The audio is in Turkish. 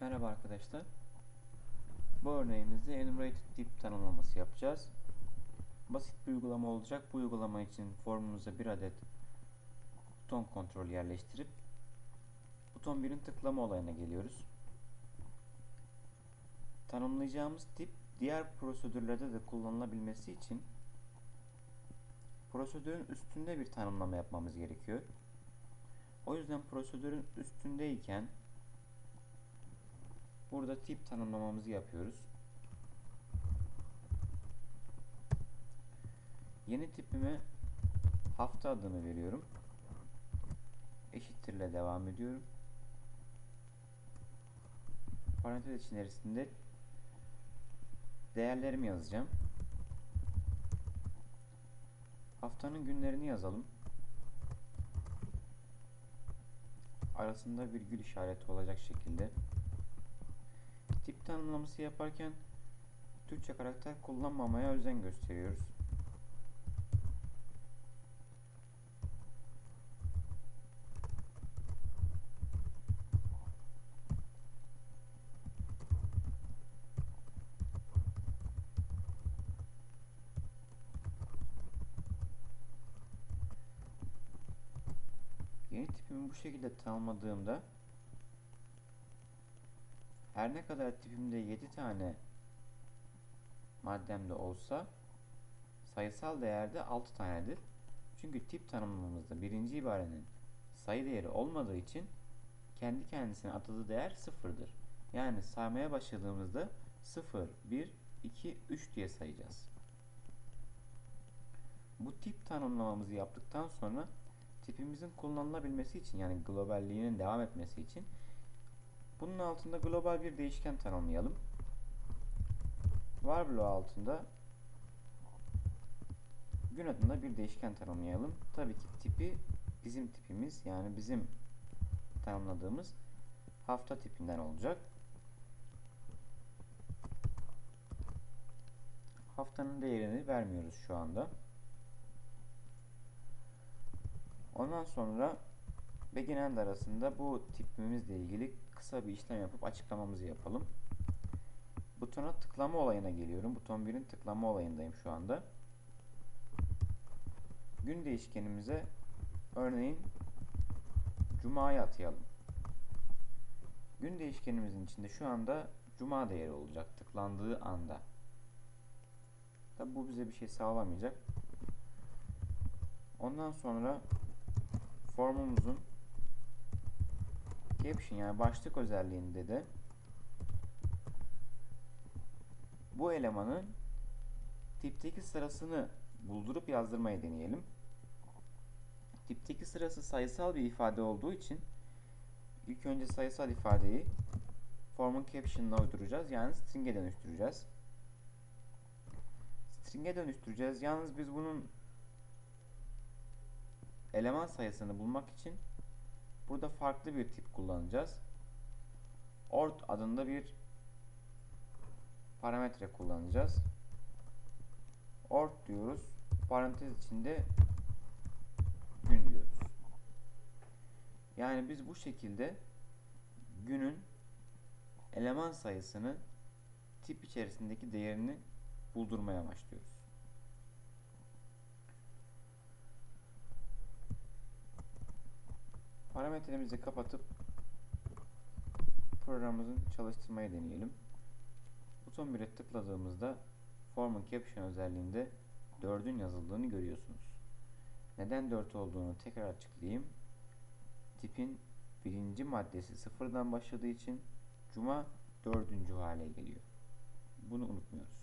Merhaba arkadaşlar. Bu örneğimizde enumerated tip tanımlaması yapacağız. Basit bir uygulama olacak. Bu uygulama için formumuza bir adet buton kontrolü yerleştirip buton 1'in tıklama olayına geliyoruz. Tanımlayacağımız tip diğer prosedürlerde de kullanılabilmesi için prosedürün üstünde bir tanımlama yapmamız gerekiyor. O yüzden prosedürün üstündeyken Burada tip tanımlamamızı yapıyoruz. Yeni tipime hafta adını veriyorum. Eşittirle devam ediyorum. Parantez içerisinde değerlerimi yazacağım. Haftanın günlerini yazalım. Arasında virgül işareti olacak şekilde. Tanımlaması yaparken Türkçe karakter kullanmamaya özen gösteriyoruz. Yeni tipimi bu şekilde tanımladığımda her ne kadar tipimde 7 tane maddemde olsa sayısal değerde 6 tanedir. Çünkü tip tanımlamamızda birinci ibarenin sayı değeri olmadığı için kendi kendisine atadığı değer sıfırdır. Yani saymaya başladığımızda 0, 1, 2, 3 diye sayacağız. Bu tip tanımlamamızı yaptıktan sonra tipimizin kullanılabilmesi için yani globalliğinin devam etmesi için bunun altında global bir değişken tanımlayalım. Var bloğu altında gün adında bir değişken tanımlayalım. Tabii ki tipi bizim tipimiz yani bizim tanımladığımız hafta tipinden olacak. Haftanın değerini vermiyoruz şu anda. Ondan sonra begin end arasında bu tipimizle ilgili kısa bir işlem yapıp açıklamamızı yapalım. Butona tıklama olayına geliyorum. Buton 1'in tıklama olayındayım şu anda. Gün değişkenimize örneğin Cuma'yı atayalım. Gün değişkenimizin içinde şu anda Cuma değeri olacak tıklandığı anda. Tabi bu bize bir şey sağlamayacak. Ondan sonra formumuzun caption yani başlık özelliğinde de bu elemanın tipteki sırasını buldurup yazdırmayı deneyelim. Tipteki sırası sayısal bir ifade olduğu için ilk önce sayısal ifadeyi formun caption'ına uyduracağız. Yani string'e dönüştüreceğiz. String'e dönüştüreceğiz. Yalnız biz bunun eleman sayısını bulmak için burada farklı bir tip kullanacağız. Ort adında bir parametre kullanacağız. Ort diyoruz. Parantez içinde gün diyoruz. Yani biz bu şekilde günün eleman sayısını tip içerisindeki değerini buldurmaya başlıyoruz. Parametremizi kapatıp programımızın çalıştırmayı deneyelim. Buton 1'e tıkladığımızda Formun Caption özelliğinde 4'ün yazıldığını görüyorsunuz. Neden 4 olduğunu tekrar açıklayayım. Tipin birinci maddesi sıfırdan başladığı için Cuma dördüncü hale geliyor. Bunu unutmuyoruz.